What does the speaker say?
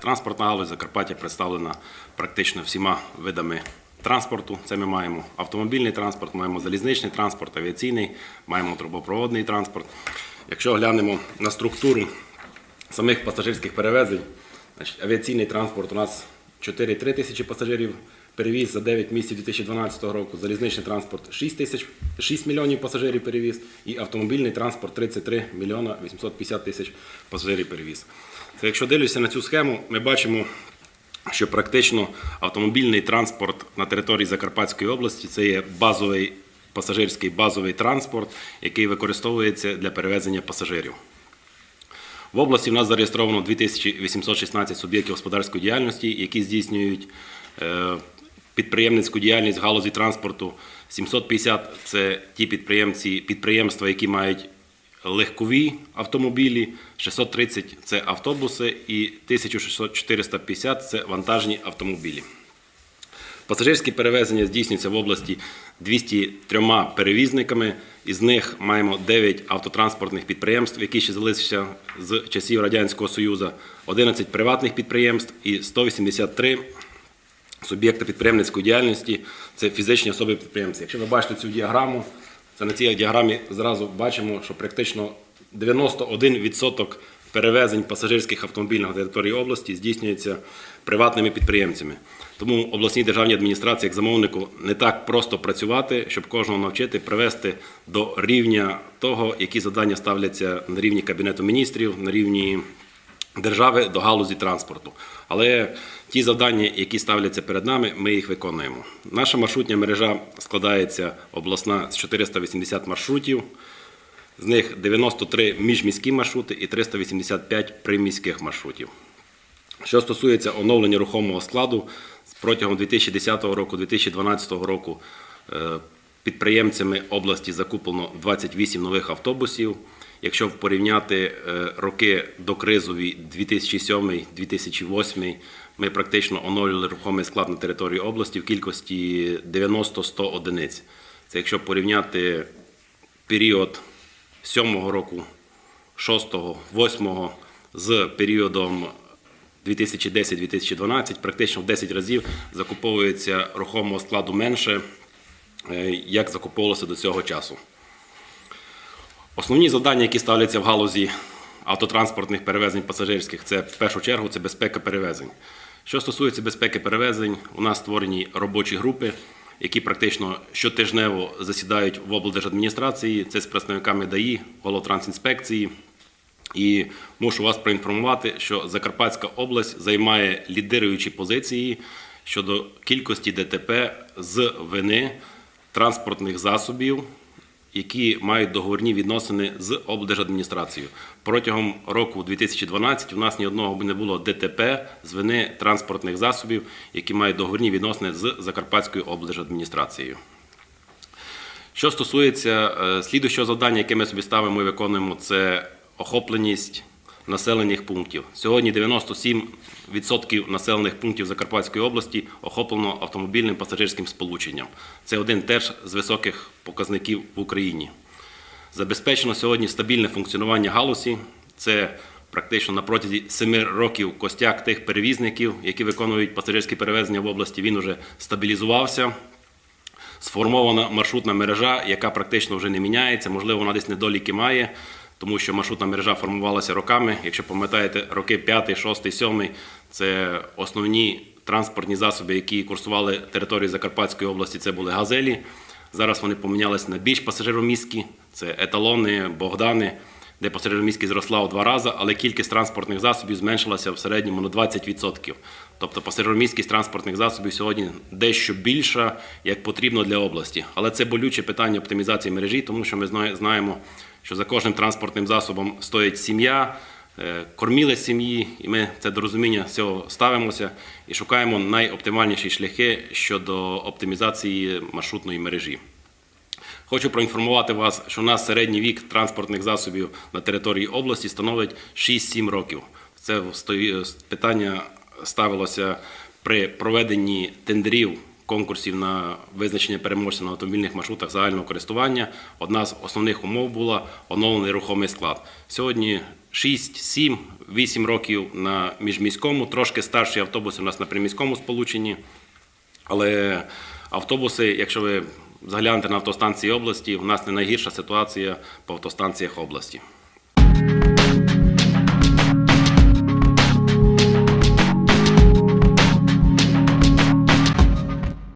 Транспортна галузь Закарпаття представлена практично всіма видами транспорту. Це ми маємо автомобільний транспорт, маємо залізничний транспорт, авіаційний, маємо трубопроводний транспорт. Якщо глянемо на структуру самих пасажирських перевезень, авіаційний транспорт у нас 4-3 тисячі пасажирів перевіз за 9 місяців 2012 року, залізничний транспорт 6, тисяч, 6 мільйонів пасажирів перевіз і автомобільний транспорт 33 мільйона 850 тисяч пасажирів перевіз. Це якщо дивлюся на цю схему, ми бачимо, що практично автомобільний транспорт на території Закарпатської області це є базовий пасажирський базовий транспорт, який використовується для перевезення пасажирів. В області в нас зареєстровано 2816 суб'єктів господарської діяльності, які здійснюють е, підприємницьку діяльність в галузі транспорту. 750 – це ті підприємці, підприємства, які мають легкові автомобілі, 630 – це автобуси і 1450 – це вантажні автомобілі. Пасажирські перевезення здійснюються в області 203 перевізниками. Із них маємо 9 автотранспортних підприємств, які ще залишилися з часів Радянського Союзу, 11 приватних підприємств і 183 суб'єкти підприємницької діяльності це фізичні особи підприємці. Якщо ви бачите цю діаграму, це на цій діаграмі зразу бачимо, що практично 91% перевезень пасажирських автомобілів на території області здійснюється приватними підприємцями. Тому обласній державній адміністрації, як замовнику, не так просто працювати, щоб кожного навчити привести до рівня того, які завдання ставляться на рівні Кабінету міністрів, на рівні держави до галузі транспорту. Але ті завдання, які ставляться перед нами, ми їх виконуємо. Наша маршрутня мережа складається обласна з 480 маршрутів. З них 93 міжміські маршрути і 385 приміських маршрутів. Що стосується оновлення рухомого складу, протягом 2010 року, 2012 року е, підприємцями області закуплено 28 нових автобусів. Якщо порівняти е, роки докризові 2007-2008, ми практично оновлювали рухомий склад на території області в кількості 90-100 одиниць. Це якщо порівняти період 7 року, 6, 8 з періодом 2010-2012, практично в 10 разів закуповується рухомого складу менше, е, як закуповувалося до цього часу. Основні завдання, які ставляться в галузі автотранспортних перевезень пасажирських, це в першу чергу це безпека перевезень. Що стосується безпеки перевезень, у нас створені робочі групи, які практично щотижнево засідають в облдержадміністрації, це з представниками ДАІ, Голотрансінспекції. І мушу вас проінформувати, що Закарпатська область займає лідируючі позиції щодо кількості ДТП з вини транспортних засобів, які мають договорні відносини з облдержадміністрацією. Протягом року 2012 у нас ні одного не було ДТП з вини транспортних засобів, які мають договорні відносини з Закарпатською облдержадміністрацією. Що стосується е, слідуючого завдання, яке ми собі ставимо і виконуємо, це охопленість населених пунктів. Сьогодні 97% населених пунктів Закарпатської області охоплено автомобільним пасажирським сполученням. Це один теж з високих показників в Україні. Забезпечено сьогодні стабільне функціонування галузі. Це практично на протязі 7 років костяк тих перевізників, які виконують пасажирські перевезення в області, він вже стабілізувався. Сформована маршрутна мережа, яка практично вже не міняється, можливо, вона десь недоліки має, тому що маршрутна мережа формувалася роками. Якщо пам'ятаєте, роки 5, 6, 7 це основні транспортні засоби, які курсували територію Закарпатської області, це були газелі. Зараз вони помінялися на більш пасажиромістки: це еталони, Богдани, де пасажиромісткі зросла у два рази, але кількість транспортних засобів зменшилася в середньому на 20%. Тобто пасажиромісткість транспортних засобів сьогодні дещо більша, як потрібно для області. Але це болюче питання оптимізації мережі, тому що ми знаємо, що за кожним транспортним засобом стоїть сім'я, е, корміли сім'ї, і ми це до розуміння цього ставимося і шукаємо найоптимальніші шляхи щодо оптимізації маршрутної мережі. Хочу проінформувати вас, що у нас середній вік транспортних засобів на території області становить 6-7 років. Це питання ставилося при проведенні тендерів конкурсів на визначення переможців на автомобільних маршрутах загального користування. Одна з основних умов була оновлений рухомий склад. Сьогодні 6, 7, 8 років на міжміському, трошки старші автобуси у нас на приміському сполученні. Але автобуси, якщо ви заглянете на автостанції області, у нас не найгірша ситуація по автостанціях області.